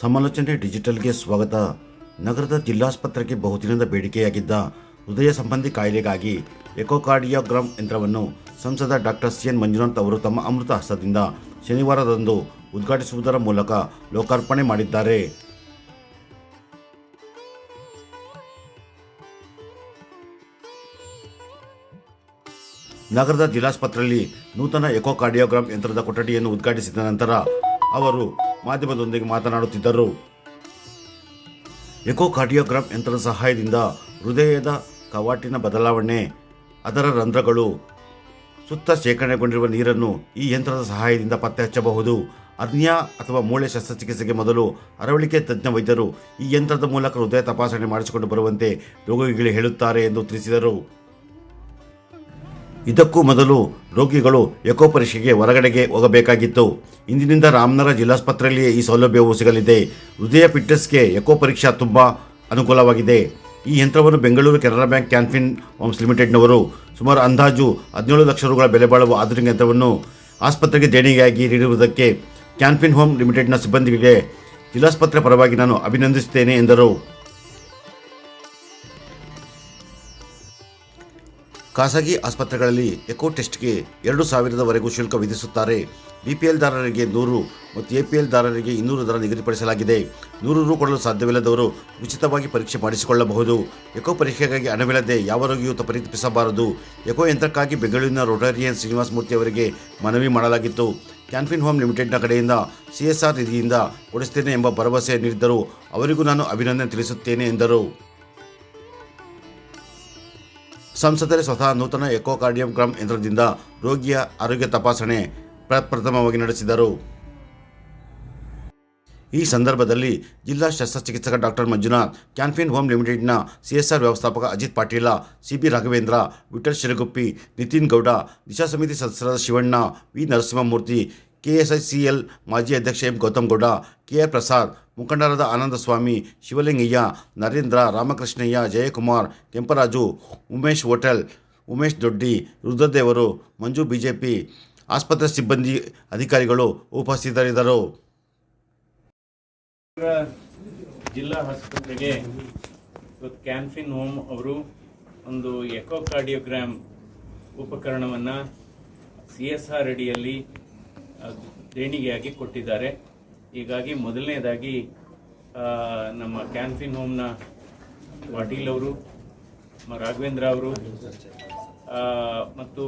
ಸಮಾಲೋಚನೆ ಡಿಜಿಟಲ್ಗೆ ಸ್ವಾಗತ. ನಗರದ ಜಿಲ್ಲಾಸ್ಪತ್ರೆಗೆ ಬಹುದಿನದ ಬೇಡಿಕೆಯಾಗಿದ್ದ ಹೃದಯ ಸಂಬಂಧಿ ಕಾಯಿಲೆಗಾಗಿ ಎಕೋಕಾರ್ಡಿಯೋಗ್ರಾಮ್ ಯಂತ್ರವನ್ನು ಸಂಸದ ಡಾಕ್ಟರ್ ಸಿ ಎನ್ ಮಂಜುನಾಥ್ ಅವರು ತಮ್ಮ ಅಮೃತ ಹಸ್ತದಿಂದ ಶನಿವಾರದಂದು ಉದ್ಘಾಟಿಸುವುದರ ಮೂಲಕ ಲೋಕಾರ್ಪಣೆ ಮಾಡಿದ್ದಾರೆ. ನಗರದ ಜಿಲ್ಲಾಸ್ಪತ್ರೆಯಲ್ಲಿ ನೂತನ ಎಕೋಕಾರ್ಡಿಯೋಗ್ರಾಮ್ ಯಂತ್ರದ ಕೊಠಡಿಯನ್ನು ಉದ್ಘಾಟಿಸಿದ ನಂತರ ಅವರು ಮಾಧ್ಯಮದೊಂದಿಗೆ ಮಾತನಾಡುತ್ತಿದ್ದರು. ಎಕೋಕಾರ್ಡಿಯೋಗ್ರಾಫ್ ಯಂತ್ರದ ಸಹಾಯದಿಂದ ಹೃದಯದ ಕವಾಟಿನ ಬದಲಾವಣೆ, ಅದರ ರಂಧ್ರಗಳು ಸುತ್ತ ಶೇಖರಣೆಗೊಂಡಿರುವ ನೀರನ್ನು ಈ ಯಂತ್ರದ ಸಹಾಯದಿಂದ ಪತ್ತೆ ಹಚ್ಚಬಹುದು ಅಗ್ನಿಯ ಅಥವಾ ಮೂಳೆ ಶಸ್ತ್ರಚಿಕಿತ್ಸೆಗೆ ಮೊದಲು ಅರವಳಿಕೆ ತಜ್ಞ ವೈದ್ಯರು ಈ ಯಂತ್ರದ ಮೂಲಕ ಹೃದಯ ತಪಾಸಣೆ ಮಾಡಿಸಿಕೊಂಡು ಬರುವಂತೆ ರೋಗಿಗಳಿಗೆ ಹೇಳುತ್ತಾರೆ ಎಂದು ತಿಳಿಸಿದರು. ಇದಕ್ಕೂ ಮೊದಲು ರೋಗಿಗಳು ಎಕೋ ಪರೀಕ್ಷೆಗೆ ಹೊರಗಡೆಗೆ ಹೋಗಬೇಕಾಗಿತ್ತು. ಇಂದಿನಿಂದ ರಾಮನಗರ ಜಿಲ್ಲಾಸ್ಪತ್ರೆಯಲ್ಲಿಯೇ ಈ ಸೌಲಭ್ಯವು ಸಿಗಲಿದೆ. ಹೃದಯ ಫಿಟ್ನೆಸ್ಗೆ ಎಕೋ ಪರೀಕ್ಷಾ ತುಂಬ ಅನುಕೂಲವಾಗಿದೆ. ಈ ಯಂತ್ರವನ್ನು Bengaluru Canara bank Canfin homes ಲಿಮಿಟೆಡ್ನವರು ಸುಮಾರು ಅಂದಾಜು ಹದಿನೇಳು ಲಕ್ಷ ರೂಪಾಯಿ ಬೆಲೆ ಬಾಳುವ ಆಧುನಿಕ ಯಂತ್ರವನ್ನು ಆಸ್ಪತ್ರೆಗೆ ದೇಣಿಗೆಯಾಗಿ ನೀಡಿರುವುದಕ್ಕೆ ಕ್ಯಾನ್ಫಿನ್ ಹೋಮ್ ಲಿಮಿಟೆಡ್ನ ಸಿಬ್ಬಂದಿಗೆ ಜಿಲ್ಲಾಸ್ಪತ್ರೆ ಪರವಾಗಿ ನಾನು ಅಭಿನಂದಿಸುತ್ತೇನೆ ಎಂದರು. ಖಾಸಗಿ ಆಸ್ಪತ್ರೆಗಳಲ್ಲಿ ಎಕೋ ಟೆಸ್ಟ್ಗೆ ಎರಡು ಸಾವಿರದವರೆಗೂ ಶುಲ್ಕ ವಿಧಿಸುತ್ತಾರೆ. ಬಿಪಿಎಲ್ ದಾರರಿಗೆ ನೂರು ಮತ್ತು ಎಪಿಎಲ್ ದಾರರಿಗೆ ಇನ್ನೂರು ದರ ನಿಗದಿಪಡಿಸಲಾಗಿದೆ. ನೂರು ರು ಕೊಡಲು ಸಾಧ್ಯವಿಲ್ಲದವರು ಉಚಿತವಾಗಿ ಪರೀಕ್ಷೆ ಮಾಡಿಸಿಕೊಳ್ಳಬಹುದು. ಎಕೋ ಪರೀಕ್ಷೆಗಾಗಿ ಹಣವಿಲ್ಲದೆ ಯಾವ ರೋಗಿಯೂ ಪರಿತಪಿಸಬಾರದು. ಎಕೋ ಯಂತ್ರಕ್ಕಾಗಿ ಬೆಂಗಳೂರಿನ ರೋಟರಿಯನ್ ಶ್ರೀನಿವಾಸ ಮೂರ್ತಿ ಅವರಿಗೆ ಮನವಿ ಮಾಡಲಾಗಿತ್ತು. ಕ್ಯಾನ್ಫಿನ್ ಹೋಮ್ ಲಿಮಿಟೆಡ್ನ ಕಡೆಯಿಂದ ಸಿಎಸ್ಆರ್ ನಿಧಿಯಿಂದ ಕೊಡಿಸುತ್ತೇನೆ ಎಂಬ ಭರವಸೆ ನೀಡಿದ್ದರು. ಅವರಿಗೂ ನಾನು ಅಭಿನಂದನೆ ತಿಳಿಸುತ್ತೇನೆ ಎಂದರು. ಸಂಸದರೇ ಸ್ವತಃ ನೂತನ ಎಕೋಕಾರ್ಡಿಯೋಗ್ರಾಮ್ ಯಂತ್ರದಿಂದ ರೋಗಿಯ ಆರೋಗ್ಯ ತಪಾಸಣೆ ಪ್ರಪ್ರಥಮವಾಗಿ ನಡೆಸಿದರು. ಈ ಸಂದರ್ಭದಲ್ಲಿ ಜಿಲ್ಲಾ ಶಸ್ತ್ರಚಿಕಿತ್ಸಕ ಡಾಕ್ಟರ್ ಮಂಜುನಾಥ್, ಕ್ಯಾನ್ಫಿನ್ ಹೋಮ್ ಲಿಮಿಟೆಡ್ನ ಸಿಎಸ್ಆರ್ ವ್ಯವಸ್ಥಾಪಕ ಅಜಿತ್ ಪಾಟೀಲ, ಸಿಬಿ ರಾಘವೇಂದ್ರ ವಿಠಲ್ ಶಿರಗುಪ್ಪಿ ನಿತಿನ್ ಗೌಡ, ದಿಶಾ ಸಮಿತಿ ಸದಸ್ಯರಾದ ಶಿವಣ್ಣ, ವಿ ನರಸಿಂಹಮೂರ್ತಿ ಕೆಎಸ್ಐಸಿಎಲ್ ಮಾಜಿ ಅಧ್ಯಕ್ಷ ಎಂ ಗೌತಮ್ ಗೌಡ ಕೆಆರ್ ಪ್ರಸಾದ್, ಮುಖಂಡರಾದ ಆನಂದಸ್ವಾಮಿ, ಶಿವಲಿಂಗಯ್ಯ, ನರೇಂದ್ರ ರಾಮಕೃಷ್ಣಯ್ಯ, ಜಯಕುಮಾರ್, ಕೆಂಪರಾಜು, ಉಮೇಶ್ ಹೋಟೆಲ್, ಉಮೇಶ್ ದೊಡ್ಡಿ, ರುದ್ರದೇವರು, ಮಂಜು ಬಿಜೆಪಿ ಆಸ್ಪತ್ರೆ ಸಿಬ್ಬಂದಿ ಅಧಿಕಾರಿಗಳು ಉಪಸ್ಥಿತರಿದ್ದರು. ಜಿಲ್ಲಾ ಆಸ್ಪತ್ರೆಗೆ ಕ್ಯಾನ್ಫಿನ್ ಹೋಮ್ ಅವರು ಒಂದು ಎಕೋಕಾರ್ಡಿಯೋಗ್ರಾಮ್ ಉಪಕರಣವನ್ನು ಸಿ ಎಸ್ ಆರ್ ಅಡಿಯಲ್ಲಿ ದೇಣಿಗೆಯಾಗಿ ಕೊಟ್ಟಿದ್ದಾರೆ ಹೀಗಾಗಿ ಮೊದಲನೇದಾಗಿ ನಮ್ಮ ಕ್ಯಾನ್ಫಿನ್ ಹೋಮ್ನ ಪಾಟೀಲ್ ಅವರು ರಾಘವೇಂದ್ರ ಅವರು ಮತ್ತು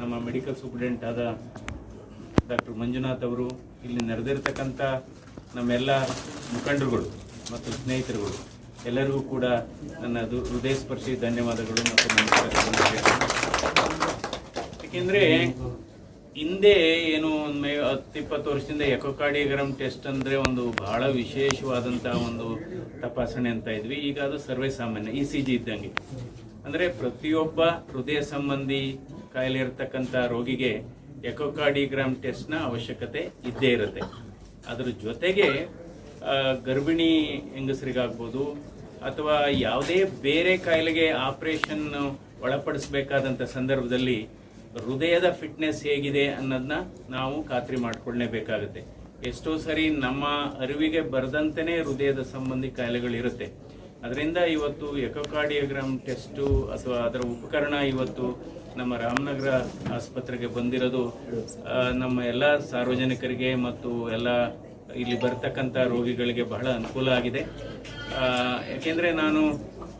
ನಮ್ಮ ಮೆಡಿಕಲ್ ಸೂಪ್ರಿಡೆಂಟ್ ಆದ ಡಾಕ್ಟರ್ ಮಂಜುನಾಥ್ ಅವರು, ಇಲ್ಲಿ ನೆರೆದಿರ್ತಕ್ಕಂಥ ನಮ್ಮೆಲ್ಲ ಮುಖಂಡರುಗಳು ಮತ್ತು ಸ್ನೇಹಿತರುಗಳು, ಎಲ್ಲರಿಗೂ ಕೂಡ ನನ್ನ ಹೃದಯ ಸ್ಪರ್ಶಿ ಧನ್ಯವಾದಗಳು ಮತ್ತು ನಮಸ್ಕಾರಗಳು. ಏಕೆಂದ್ರೆ ಹಿಂದೆ ಏನು ಒಂದು ಮೇ ಹತ್ತಿಪ್ಪತ್ತು ವರ್ಷದಿಂದ ಎಕೋಕಾರ್ಡಿಯೋಗ್ರಾಮ್ ಟೆಸ್ಟ್ ಅಂದರೆ ಒಂದು ಬಹಳ ವಿಶೇಷವಾದಂಥ ಒಂದು ತಪಾಸಣೆ ಅಂತ ಇದ್ವಿ. ಈಗ ಅದು ಸರ್ವೇ ಸಾಮಾನ್ಯ, ಇ ಸಿ ಜಿ ಇದ್ದಂಗೆ. ಅಂದರೆ ಪ್ರತಿಯೊಬ್ಬ ಹೃದಯ ಸಂಬಂಧಿ ಕಾಯಿಲೆ ಇರತಕ್ಕಂಥ ರೋಗಿಗೆ ಎಕೋಕಾರ್ಡಿಯೋಗ್ರಾಮ್ ಟೆಸ್ಟ್ನ ಅವಶ್ಯಕತೆ ಇದ್ದೇ ಇರುತ್ತೆ. ಅದ್ರ ಜೊತೆಗೆ ಗರ್ಭಿಣಿ ಹೆಂಗಸರಿಗಾಗ್ಬೋದು, ಅಥವಾ ಯಾವುದೇ ಬೇರೆ ಕಾಯಿಲೆಗೆ ಆಪರೇಷನ್ ಒಳಪಡಿಸಬೇಕಾದಂಥ ಸಂದರ್ಭದಲ್ಲಿ ಹೃದಯದ ಫಿಟ್ನೆಸ್ ಹೇಗಿದೆ ಅನ್ನೋದನ್ನ ನಾವು ಖಾತ್ರಿ ಮಾಡ್ಕೊಳ್ಳೇಬೇಕಾಗುತ್ತೆ ಎಷ್ಟೋ ಸರಿ ನಮ್ಮ ಅರಿವಿಗೆ ಬರದಂತೆಯೇ ಹೃದಯದ ಸಂಬಂಧಿ ಕಾಯಿಲೆಗಳು ಇರುತ್ತೆ ಅದರಿಂದ ಇವತ್ತು ಎಕೋಕಾರ್ಡಿಯೋಗ್ರಾಮ್ ಟೆಸ್ಟು ಅಥವಾ ಅದರ ಉಪಕರಣ ಇವತ್ತು ನಮ್ಮ ರಾಮನಗರ ಆಸ್ಪತ್ರೆಗೆ ಬಂದಿರೋದು. ನಮ್ಮ ಎಲ್ಲ ಸಾರ್ವಜನಿಕರಿಗೆ ಮತ್ತು ಎಲ್ಲ ಇಲ್ಲಿ ಬರ್ತಕ್ಕಂಥ ರೋಗಿಗಳಿಗೆ ಬಹಳ ಅನುಕೂಲ ಆಗಿದೆ. ಯಾಕೆಂದರೆ ನಾನು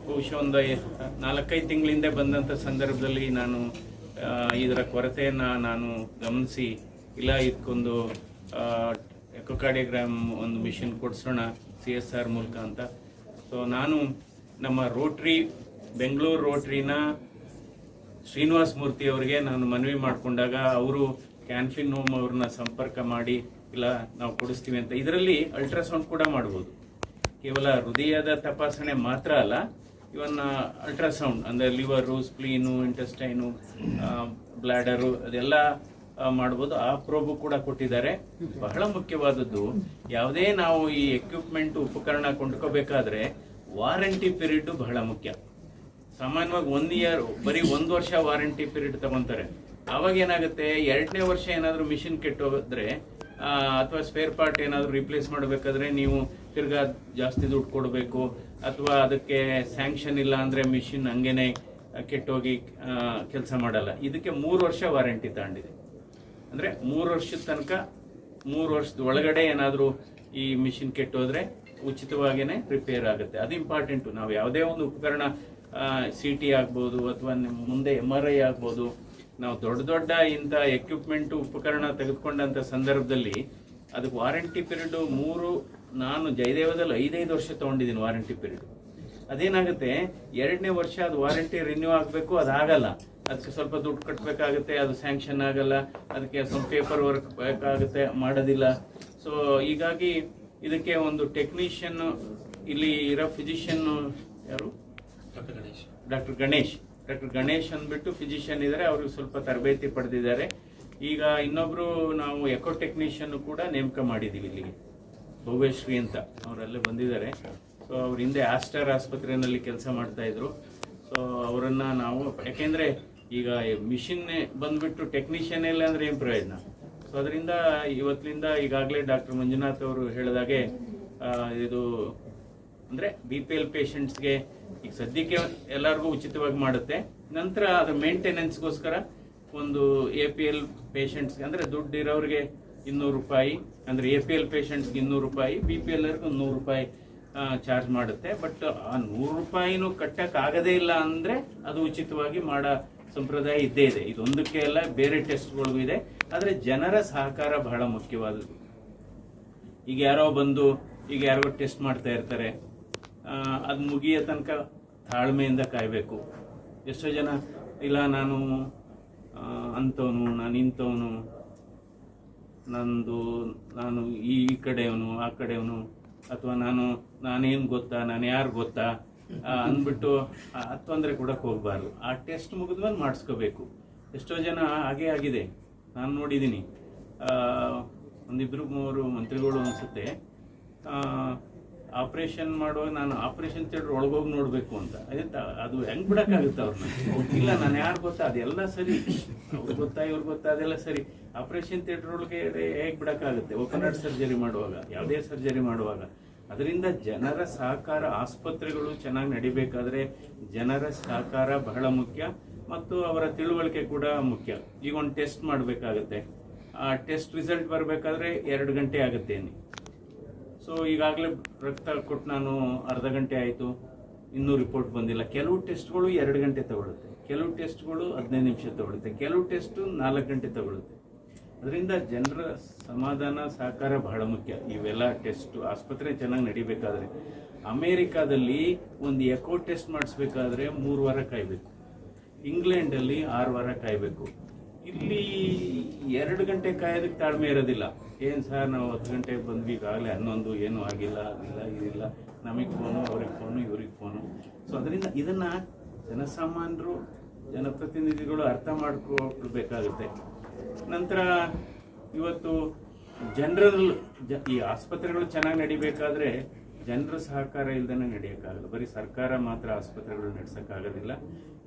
ಬಹುಶಃ ಒಂದು ನಾಲ್ಕೈದು ತಿಂಗಳಿಂದ ಬಂದಂಥ ಸಂದರ್ಭದಲ್ಲಿ ನಾನು ಇದರ ಕೊರತೆಯನ್ನು ನಾನು ಗಮನಿಸಿ, ಇಲ್ಲ ಇದಕ್ಕೊಂದು ಎಕೋಕಾರ್ಡಿಯೋಗ್ರಾಮ್ ಒಂದು ಮಿಷಿನ್ ಕೊಡಿಸೋಣ ಸಿ ಎಸ್ ಆರ್ ಮೂಲಕ ಅಂತ. ಸೊ ನಾನು ನಮ್ಮ ರೋಟ್ರಿ, ಬೆಂಗಳೂರು ರೋಟ್ರಿನ ಶ್ರೀನಿವಾಸ ಮೂರ್ತಿ ಅವರಿಗೆ ನಾನು ಮನವಿ ಮಾಡಿಕೊಂಡಾಗ ಅವರು ಕ್ಯಾನ್ಫಿನ್ ಹೋಮ್ ಅವ್ರನ್ನ ಸಂಪರ್ಕ ಮಾಡಿ, ಇಲ್ಲ, ನಾವು ಕೊಡಿಸ್ತೀವಿ ಅಂತ. ಇದರಲ್ಲಿ ಅಲ್ಟ್ರಾಸೌಂಡ್ ಕೂಡ ಮಾಡ್ಬೋದು. ಕೇವಲ ಹೃದಯದ ತಪಾಸಣೆ ಮಾತ್ರ ಅಲ್ಲ ಇವನ್ ಅಲ್ಟ್ರಾಸೌಂಡ್ ಅಂದರೆ ಲಿವರು ಸ್ಪ್ಲೀನು ಇಂಟೆಸ್ಟೈನು ಬ್ಲ್ಯಾಡರು ಅದೆಲ್ಲ ಮಾಡ್ಬೋದು. ಆ ಪ್ರೋಬು ಕೂಡ ಕೊಟ್ಟಿದ್ದಾರೆ. ಬಹಳ ಮುಖ್ಯವಾದದ್ದು, ಯಾವುದೇ ನಾವು ಈ ಎಕ್ವಿಪ್ಮೆಂಟ್ ಉಪಕರಣ ಕೊಂಡ್ಕೋಬೇಕಾದ್ರೆ ವಾರಂಟಿ ಪೀರಿಯಡ್ ಬಹಳ ಮುಖ್ಯ. ಸಾಮಾನ್ಯವಾಗಿ ಒನ್ ಇಯರ್ ಬರೀ ಒಂದು ವರ್ಷ ವಾರಂಟಿ ಪೀರಿಯಡ್ ತಗೊಂತಾರೆ. ಅವಾಗ ಏನಾಗುತ್ತೆ, ಎರಡನೇ ವರ್ಷ ಏನಾದರೂ ಮಿಷಿನ್ ಕೆಟ್ಟೋದ್ರೆ ಅಥವಾ ಸ್ಪೇರ್ ಪಾರ್ಟ್ ಏನಾದರೂ ರಿಪ್ಲೇಸ್ ಮಾಡಬೇಕಾದ್ರೆ ನೀವು ತಿರ್ಗಾ ಜಾಸ್ತಿ ದುಡ್ಡು ಕೊಡಬೇಕು ಅಥವಾ ಅದಕ್ಕೆ ಸ್ಯಾಂಕ್ಷನ್ ಇಲ್ಲ ಅಂದರೆ ಮಿಷಿನ್ ಹಂಗೇನೆ ಕೆಟ್ಟೋಗಿ ಕೆಲಸ ಮಾಡಲ್ಲ. ಇದಕ್ಕೆ ಮೂರು ವರ್ಷ ವಾರಂಟಿ ತಗೊಂಡಿದೆ. ಅಂದರೆ ಮೂರು ವರ್ಷದ ತನಕ, ಮೂರು ವರ್ಷದ ಒಳಗಡೆ ಏನಾದರೂ ಈ ಮಿಷಿನ್ ಕೆಟ್ಟೋದ್ರೆ ಉಚಿತವಾಗಿಯೇ ರಿಪೇರ್ ಆಗುತ್ತೆ. ಅದು ಇಂಪಾರ್ಟೆಂಟು ನಾವು ಯಾವುದೇ ಒಂದು ಉಪಕರಣ ಸಿ ಟಿ ಆಗ್ಬೋದು ಅಥವಾ ಮುಂದೆ ಎಂ ಆರ್ ಐ ಆಗ್ಬೋದು. ನಾವು ದೊಡ್ಡ ದೊಡ್ಡ ಇಂಥ ಎಕ್ವಿಪ್ಮೆಂಟು ಉಪಕರಣ ತೆಗೆದುಕೊಂಡಂಥ ಸಂದರ್ಭದಲ್ಲಿ ಅದಕ್ಕೆ ವಾರಂಟಿ ಪೀರಿಯಡ್ ಮೂರು ನಾನು ಜಯದೇವದಲ್ಲಿ ಐದೈದು ವರ್ಷ ತೊಗೊಂಡಿದ್ದೀನಿ ವಾರಂಟಿ ಪೀರಿಯಡ್ ಅದೇನಾಗುತ್ತೆ? ಎರಡನೇ ವರ್ಷ ಅದು ವಾರಂಟಿ ರಿನ್ಯೂ ಆಗಬೇಕು ಅದಾಗಲ್ಲ. ಅದಕ್ಕೆ ಸ್ವಲ್ಪ ದುಡ್ಡು ಕಟ್ಟಬೇಕಾಗುತ್ತೆ ಅದು ಸ್ಯಾಂಕ್ಷನ್ ಆಗಲ್ಲ ಅದಕ್ಕೆ ಸ್ವಲ್ಪ ಪೇಪರ್ ವರ್ಕ್ ಬೇಕಾಗುತ್ತೆ ಮಾಡೋದಿಲ್ಲ. ಸೊ ಹೀಗಾಗಿ ಇದಕ್ಕೆ ಒಂದು ಟೆಕ್ನಿಷಿಯನ್ ಇಲ್ಲಿ ಇರೋ ಫಿಸಿಷಿಯನ್ ಯಾರು? ಡಾಕ್ಟರ್ ಗಣೇಶ್. ಡಾಕ್ಟರ್ ಗಣೇಶ್. ಅಂದ್ಬಿಟ್ಟು ಫಿಸಿಷಿಯನ್ ಇದ್ದಾರೆ ಅವರು ಸ್ವಲ್ಪ ತರಬೇತಿ ಪಡೆದಿದ್ದಾರೆ. ಈಗ ಇನ್ನೊಬ್ರು ನಾವು ಎಕೋ ಟೆಕ್ನಿಷಿಯನ್ ಕೂಡ ನೇಮಕ ಮಾಡಿದ್ದೀವಿ ಇಲ್ಲಿಗೆ. ಭವ್ಯಶ್ರೀ ಅಂತ ಅವರಲ್ಲೇ ಬಂದಿದ್ದಾರೆ. ಸೊ ಅವ್ರ ಹಿಂದೆ ಆಸ್ಟರ್ ಆಸ್ಪತ್ರೆಯಲ್ಲಿ ಕೆಲಸ ಮಾಡ್ತಾ ಇದ್ರು. ಸೊ ಅವರನ್ನು ನಾವು, ಯಾಕೆಂದ್ರೆ ಈಗ ಮಿಷಿನ್ನೇ ಬಂದ್ಬಿಟ್ಟು ಟೆಕ್ನಿಷಿಯನ್ ಇಲ್ಲ ಅಂದ್ರೆ ಏನು ಪ್ರಯೋಜನ? ಸೊ ಅದರಿಂದ ಇವತ್ತಿನಿಂದ ಈಗಾಗಲೇ ಡಾಕ್ಟರ್ ಮಂಜುನಾಥ್ ಅವರು ಹೇಳಿದಾಗೆ ಇದು ಅಂದ್ರೆ ಬಿ ಪಿ ಎಲ್ ಪೇಷಂಟ್ಸ್ಗೆ ಈಗ ಸದ್ಯಕ್ಕೆ ಎಲ್ಲರಿಗೂ ಉಚಿತವಾಗಿ ಮಾಡುತ್ತೆ. ನಂತರ ಅದು ಮೇಂಟೆನೆನ್ಸ್ಗೋಸ್ಕರ ಒಂದು ಎ ಪಿ ಎಲ್ ಪೇಷಂಟ್ಸ್ಗೆ ಅಂದ್ರೆ ದುಡ್ಡು ಇರೋರಿಗೆ ಇನ್ನೂರು ರೂಪಾಯಿ, ಅಂದ್ರೆ ಎ ಪಿ ಎಲ್ ಪೇಷಂಟ್ಸ್ಗೆ ಇನ್ನೂರು ರೂಪಾಯಿ ಬಿ ಪಿ ಎಲ್ ಒಂದು ನೂರು ರೂಪಾಯಿ ಚಾರ್ಜ್ ಮಾಡುತ್ತೆ. ಬಟ್ ಆ ನೂರು ರೂಪಾಯಿನೂ ಕಟ್ಟಕ್ ಆಗದೇ ಇಲ್ಲ ಅಂದ್ರೆ ಅದು ಉಚಿತವಾಗಿ ಮಾಡೋ ಸಂಪ್ರದಾಯ ಇದ್ದೇ ಇದೆ. ಇದೊಂದಕ್ಕೆ ಎಲ್ಲ ಬೇರೆ ಟೆಸ್ಟ್ಗಳಿಗೂ ಇದೆ. ಆದರೆ ಜನರ ಸಹಕಾರ ಬಹಳ ಮುಖ್ಯವಾದದ್ದು. ಈಗ ಯಾರೋ ಬಂದು, ಈಗ ಯಾರೋ ಟೆಸ್ಟ್ ಮಾಡ್ತಾ ಇರ್ತಾರೆ ಅದು ಮುಗಿಯೋ ತನಕ ತಾಳ್ಮೆಯಿಂದ ಕಾಯಬೇಕು. ಎಷ್ಟೋ ಜನ, ಇಲ್ಲ, ನಾನು ಅಂತವನು ನಾನು ಇಂಥವನು ನಂದು ನಾನು ಈ ಕಡೆಯವನು ಆ ಕಡೆಯವನು ಅಥವಾ ನಾನು ನಾನೇನು ಗೊತ್ತಾ ನಾನು ಯಾರು ಗೊತ್ತಾ ಅಂದ್ಬಿಟ್ಟು ತೊಂದರೆ ಕೊಡಕ್ಕೆ ಹೋಗಬಾರ್ದು. ಆ ಟೆಸ್ಟ್ ಮುಗಿದ್ಮೇಲೆ ಮಾಡಿಸ್ಕೋಬೇಕು. ಎಷ್ಟೋ ಜನ ಹಾಗೇ ಆಗಿದೆ. ನಾನು ನೋಡಿದ್ದೀನಿ ಆ, ಮೂವರು ಮಂತ್ರಿಗಳು ಅನಿಸುತ್ತೆ. ಆಪರೇಷನ್ ಮಾಡುವಾಗ ನಾನು ಆಪರೇಷನ್ ಥಿಯೇಟರ್ ಒಳಗೋಗಿ ನೋಡಬೇಕು ಅಂತ. ಅದೇ ಅದು ಹೆಂಗ್ ಬಿಡಕ್ಕಾಗುತ್ತೆ ಅವ್ರನ್ನ? ಇಲ್ಲ, ನಾನು ಯಾರು ಗೊತ್ತಾ? ಅದೆಲ್ಲ ಸರಿ. ಅವ್ರು ಗೊತ್ತಾ, ಇವ್ರು ಗೊತ್ತಾ? ಅದೆಲ್ಲ ಸರಿ. ಆಪರೇಷನ್ ಥಿಯೇಟರ್ ಒಳಗೆ ಹೇಗೆ ಬಿಡಕ್ಕಾಗುತ್ತೆ? ಓಪನ್ ಹಾರ್ಟ್ ಸರ್ಜರಿ ಮಾಡುವಾಗ, ಯಾವುದೇ ಸರ್ಜರಿ ಮಾಡುವಾಗ. ಅದರಿಂದ ಜನರ ಸಹಕಾರ ಆಸ್ಪತ್ರೆಗಳು ಚೆನ್ನಾಗಿ ನಡಿಬೇಕಾದ್ರೆ ಜನರ ಸಹಕಾರ ಬಹಳ ಮುಖ್ಯ ಮತ್ತು ಅವರ ತಿಳುವಳಿಕೆ ಕೂಡ ಮುಖ್ಯ. ಈಗ ಒಂದು ಟೆಸ್ಟ್ ಮಾಡಬೇಕಾಗತ್ತೆ. ಆ ಟೆಸ್ಟ್ ರಿಸಲ್ಟ್ ಬರಬೇಕಾದ್ರೆ ಎರಡು ಗಂಟೆ ಆಗುತ್ತೆ ಸೊ ಈಗಾಗಲೇ ರಕ್ತ ಕೊಟ್ಟು ನಾನು ಅರ್ಧ ಗಂಟೆ ಆಯಿತು. ಇನ್ನೂ ರಿಪೋರ್ಟ್ ಬಂದಿಲ್ಲ. ಕೆಲವು ಟೆಸ್ಟ್ಗಳು ಎರಡು ಗಂಟೆ ತಗೊಳುತ್ತೆ. ಕೆಲವು ಟೆಸ್ಟ್ಗಳು ಹದಿನೈದು ನಿಮಿಷ ತಗೊಳುತ್ತೆ. ಕೆಲವು ಟೆಸ್ಟು ನಾಲ್ಕು ಗಂಟೆ ತಗೊಳುತ್ತೆ. ಅದರಿಂದ ಜನರ ಸಮಾಧಾನ, ಸಹಕಾರ ಬಹಳ ಮುಖ್ಯ. ಇವೆಲ್ಲ ಟೆಸ್ಟು ಆಸ್ಪತ್ರೆ ಚೆನ್ನಾಗಿ ನಡಿಬೇಕಾದ್ರೆ. ಅಮೇರಿಕಾದಲ್ಲಿ ಒಂದು ಎಕೋ ಟೆಸ್ಟ್ ಮಾಡಿಸ್ಬೇಕಾದ್ರೆ ಮೂರು ವಾರ ಕಾಯಬೇಕು. ಇಂಗ್ಲೆಂಡಲ್ಲಿ ಆರು ವಾರ ಕಾಯಬೇಕು. ಇಲ್ಲಿ ಎರಡು ಗಂಟೆ ಕಾಯೋದಕ್ಕೆ ತಾಳ್ಮೆ ಇರೋದಿಲ್ಲ. ಏನು ಸರ್ ನಾವು ಹತ್ತು ಗಂಟೆಗೆ ಬಂದ್ವಿ, ಈಗಾಗಲೇ ಹನ್ನೊಂದು, ಏನೂ ಆಗಿಲ್ಲ ಅದಿಲ್ಲ ಇದಿಲ್ಲ. ನಮಗೆ ಫೋನು ಅವ್ರಿಗೆ ಫೋನು ಇವ್ರಿಗೆ ಫೋನು ಸೊ ಅದರಿಂದ ಇದನ್ನು ಜನಸಾಮಾನ್ಯರು ಜನಪ್ರತಿನಿಧಿಗಳು ಅರ್ಥ ಮಾಡ್ಕೊಳ್ಬೇಕಾಗುತ್ತೆ. ನಂತರ ಇವತ್ತು ಜನರಲ್, ಜ, ಈ ಆಸ್ಪತ್ರೆಗಳು ಚೆನ್ನಾಗಿ ನಡಿಬೇಕಾದ್ರೆ ಜನರ ಸಹಕಾರ ಇಲ್ದೇ ನಡೆಯೋಕ್ಕಾಗಲ್ಲ. ಬರೀ ಸರ್ಕಾರ ಮಾತ್ರ ಆಸ್ಪತ್ರೆಗಳು ನಡೆಸೋಕ್ಕಾಗೋದಿಲ್ಲ.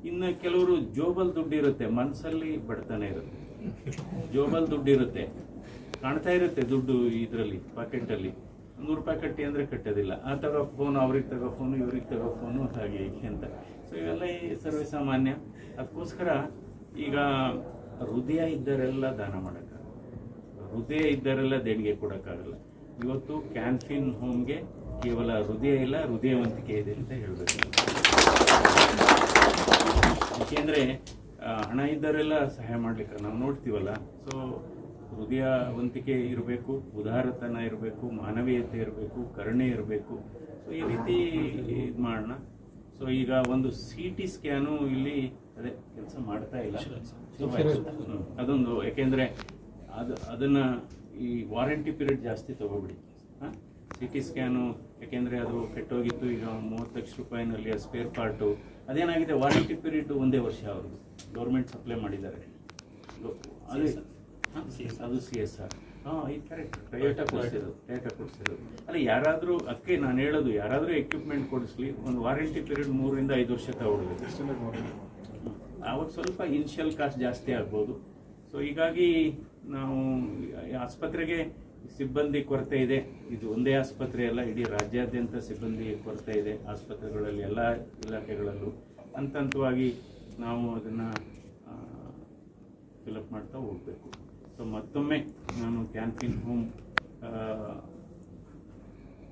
ಇನ್ನು ಕೆಲವರು ಜೋಬಲ್ ದುಡ್ಡು ಇರುತ್ತೆ ಮನಸ್ಸಲ್ಲಿ ಬಡತನ ಇರುತ್ತೆ. ಜೋಬಲ್ ದುಡ್ಡು ಇರುತ್ತೆ ಕಾಣ್ತಾ ಇರುತ್ತೆ ದುಡ್ಡು ಇದರಲ್ಲಿ, ಪಾಕೆಟಲ್ಲಿ. ನೂರು ರೂಪಾಯಿ ಕಟ್ಟಿ ಅಂದರೆ ಕಟ್ಟೋದಿಲ್ಲ. ಆ ತಗೋ ಫೋನ್ ಅವ್ರಿಗೆ ತಗೋ ಫೋನು ಇವ್ರಿಗೆ ತಗೋ ಫೋನು ಹಾಗೆ ಹೀಗೆ ಅಂತ. ಸೊ ಇವೆಲ್ಲ ಈ ಸರ್ವೇ ಸಾಮಾನ್ಯ ಅದಕ್ಕೋಸ್ಕರ ಈಗ ಹೃದಯ ಇದ್ದರೆಲ್ಲ ದಾನ ಮಾಡೋಕ್ಕಾಗಲ್ಲ. ಹೃದಯ ಇದ್ದರೆಲ್ಲ ದೇಣಿಗೆ ಕೊಡೋಕ್ಕಾಗಲ್ಲ. ಇವತ್ತು ಕ್ಯಾನ್ಫಿನ್ ಹೋಮ್ಗೆ ಕೇವಲ ಹೃದಯ ಇಲ್ಲ ಹೃದಯವಂತಿಕೆ ಇದೆ ಅಂತ ಹೇಳಬೇಕು. ಏಕೆಂದರೆ ಹಣ ಇದ್ದರೆಲ್ಲ ಸಹಾಯ ಮಾಡ್ಲಿಕ್ಕೆ ನಾವು ನೋಡ್ತೀವಲ್ಲ ಸೊ ಹೃದಯವಂತಿಕೆ ಇರಬೇಕು ಉದಾರತನ ಇರಬೇಕು ಮಾನವೀಯತೆ ಇರಬೇಕು ಕರುಣೆ ಇರಬೇಕು ಸೊ ಈ ರೀತಿ ಇದು ಮಾಡೋಣ. ಸೊ ಈಗ ಒಂದು ಸಿ ಟಿ ಸ್ಕ್ಯಾನು ಇಲ್ಲಿ ಅದೇ ಕೆಲಸ ಮಾಡ್ತಾ ಇಲ್ಲ. ಅದೊಂದು ಯಾಕೆಂದರೆ ಅದು ಅದನ್ನು ಈ ವಾರಂಟಿ ಪೀರಿಯಡ್ ಜಾಸ್ತಿ ತಗೋಬಿಡಿ. ಸಿ ಟಿ ಸ್ಕ್ಯಾನು ಯಾಕೆಂದ್ರೆ ಅದು ಕೆಟ್ಟೋಗಿತ್ತು ಈಗ ಮೂವತ್ತು ಲಕ್ಷ ರೂಪಾಯಿನಲ್ಲಿ ಸ್ಪೇರ್ ಪಾರ್ಟು ಅದೇನಾಗಿದೆ ವಾರಂಟಿ ಪೀರಿಯಡ್ ಒಂದೇ ವರ್ಷ ಅವ್ರದ್ದು. ಗೌರ್ಮೆಂಟ್ ಸಪ್ಲೈ ಮಾಡಿದ್ದಾರೆ. ಅದೇ? ಅದು ಸಿ ಎಸ್ ಆರ್ ಹಾಂ? ಇದು ಕರೆಕ್ಟ್ ಟೊಯೋಟಾ ಕೊಡಿಸಿದ್ರು ಟೊಯೋಟಾ ಕೊಡಿಸಿದ್ರು ಅಲ್ಲ ಯಾರಾದರೂ ಅದಕ್ಕೆ ನಾನು ಹೇಳೋದು ಯಾರಾದರೂ ಎಕ್ವಿಪ್ಮೆಂಟ್ ಕೊಡಿಸ್ಲಿ ಒಂದು ವಾರಂಟಿ ಪೀರಿಯಡ್ ಮೂರರಿಂದ ಐದು ವರ್ಷ ತಗೊಳ್ಬೇಕು ಆವಾಗ ಸ್ವಲ್ಪ ಇನಿಷಿಯಲ್ ಕಾಸ್ಟ್ ಜಾಸ್ತಿ ಆಗ್ಬೋದು. ಸೊ ಹೀಗಾಗಿ ನಾವು ಆಸ್ಪತ್ರೆಗೆ ಸಿಬ್ಬಂದಿ ಕೊರತೆ ಇದೆ. ಇದು ಒಂದೇ ಆಸ್ಪತ್ರೆ ಅಲ್ಲ, ಇಡೀ ರಾಜ್ಯಾದ್ಯಂತ ಸಿಬ್ಬಂದಿ ಕೊರತೆ ಇದೆ ಆಸ್ಪತ್ರೆಗಳಲ್ಲಿ, ಎಲ್ಲ ಇಲಾಖೆಗಳಲ್ಲೂ. ಹಂತ ಹಂತವಾಗಿ ನಾವು ಅದನ್ನು ಫಿಲಪ್ ಮಾಡ್ತಾ ಹೋಗಬೇಕು. ಸೊ ಮತ್ತೊಮ್ಮೆ ನಾನು ಕ್ಯಾನ್ಫಿನ್ ಹೋಮ್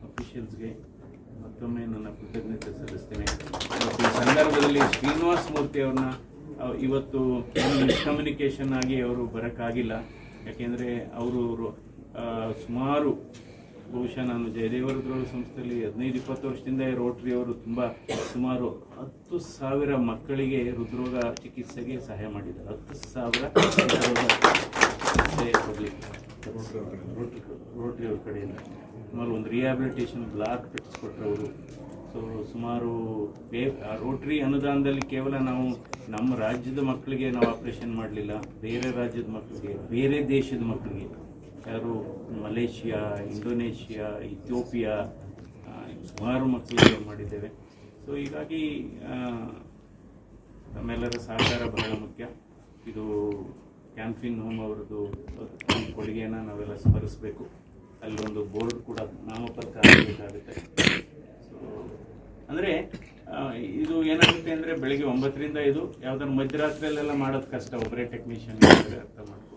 ಅಫಿಷಿಯಲ್ಸ್ಗೆ ಮತ್ತೊಮ್ಮೆ ನನ್ನ ಕೃತಜ್ಞತೆ ಸಲ್ಲಿಸ್ತೇನೆ. ಮತ್ತು ಈ ಸಂದರ್ಭದಲ್ಲಿ ಶ್ರೀನಿವಾಸ್ ಮೂರ್ತಿ ಅವ್ರನ್ನ ಇವತ್ತು ಮಿಸ್ಕಮ್ಯುನಿಕೇಷನ್ ಆಗಿ ಅವರು ಬರೋಕ್ಕಾಗಿಲ್ಲ. ಯಾಕೆಂದರೆ ಅವರು ಸುಮಾರು ಬಹುಶಃ ನಾನು ಜಯದೇವರುದ್ರ ಸಂಸ್ಥೆಯಲ್ಲಿ ಹದಿನೈದು ಇಪ್ಪತ್ತು ವರ್ಷದಿಂದ ರೋಟ್ರಿ ಅವರು ತುಂಬ ಸುಮಾರು ಹತ್ತು ಸಾವಿರ ಮಕ್ಕಳಿಗೆ ಹೃದ್ರೋಗ ಚಿಕಿತ್ಸೆಗೆ ಸಹಾಯ ಮಾಡಿದ್ದಾರೆ. ಹತ್ತು ಸಾವಿರ ಹೃದ್ರೋಗ ಚಿಕಿತ್ಸೆ ಕೊಡಲಿಕ್ಕೆ. ರೋಟ್ರಿ ಅವ್ರ ಕಡೆಯಿಂದ. ಸುಮಾರು ಒಂದು ರಿಹ್ಯಾಬಿಲಿಟೇಷನ್ ಬ್ಲಾಕ್ ಕಟ್ಟಿಸ್ಕೊಟ್ರು ಅವರು ಸೊ ಸುಮಾರು ಬೇ ಆ ರೋಟ್ರಿ ಅನುದಾನದಲ್ಲಿ ಕೇವಲ ನಾವು ನಮ್ಮ ರಾಜ್ಯದ ಮಕ್ಕಳಿಗೆ ನಾವು ಆಪರೇಷನ್ ಮಾಡಲಿಲ್ಲ. ಬೇರೆ ರಾಜ್ಯದ ಮಕ್ಕಳಿಗೆ ಬೇರೆ ದೇಶದ ಮಕ್ಕಳಿಗೆ. ಯಾರು ಮಲೇಷಿಯಾ ಇಂಡೋನೇಷಿಯಾ ಇಥಿಯೋಪಿಯಾ ಸುಮಾರು ಮಕ್ಕಳಿಗೆ ಮಾಡಿದ್ದೇವೆ. ಸೊ ಹೀಗಾಗಿ ಆ, ತಮ್ಮೆಲ್ಲರ ಸಹಕಾರ ಬಹಳ ಮುಖ್ಯ. ಇದು ಕ್ಯಾನ್ಫಿನ್ ಹೋಮ್ ಅವರದ್ದು ಕೊಡುಗೆಯನ್ನ ನಾವೆಲ್ಲ ಸ್ಮರಿಸಬೇಕು. ಅಲ್ಲೊಂದು ಬೋರ್ಡ್ ಕೂಡ ನಾಮಪತ್ರ ಆಗಬೇಕಾಗುತ್ತೆ ಸೊ ಅಂದರೆ ಇದು ಏನಾಗುತ್ತೆ ಅಂದರೆ ಬೆಳಿಗ್ಗೆ ಒಂಬತ್ತರಿಂದ ಇದು ಯಾವ್ದಾದ್ರು ಮಧ್ಯರಾತ್ರಿಯಲ್ಲೆಲ್ಲ ಮಾಡೋದು ಕಷ್ಟ. ಒಬ್ಬರೇ ಟೆಕ್ನಿಷಿಯನ್ ಅರ್ಥ ಮಾಡ್ಕೋಬೇಕು ಸೊ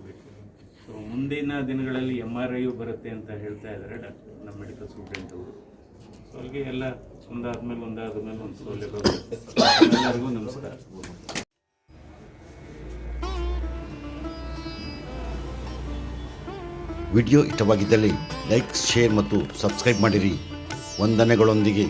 ಮುಂದಿನ ದಿನಗಳಲ್ಲಿ ಎಂ ಆರ್ ಐಯು ಬರುತ್ತೆ ಅಂತ ಹೇಳ್ತಾ ಇದ್ದಾರೆ ಡಾಕ್ಟರ್, ನಮ್ಮ ಮೆಡಿಕಲ್ ಸ್ಟೂಡೆಂಟ್ ಅವರು. ಸೊ ಅಲ್ಲಿಗೆ ಎಲ್ಲ ಒಂದಾದ್ಮೇಲೆ ಒಂದಾದ್ಮೇಲೆ ಒಂದು ಸೌಲಭ್ಯ ಎಲ್ಲರಿಗೂ ನಮಸ್ಕಾರ. ವಿಡಿಯೋ ಇಷ್ಟವಾಗಿದ್ದಲ್ಲಿ ಲೈಕ್, ಶೇರ್ ಮತ್ತು ಸಬ್ಸ್ಕ್ರೈಬ್ ಮಾಡಿರಿ. ವಂದನೆಗಳೊಂದಿಗೆ.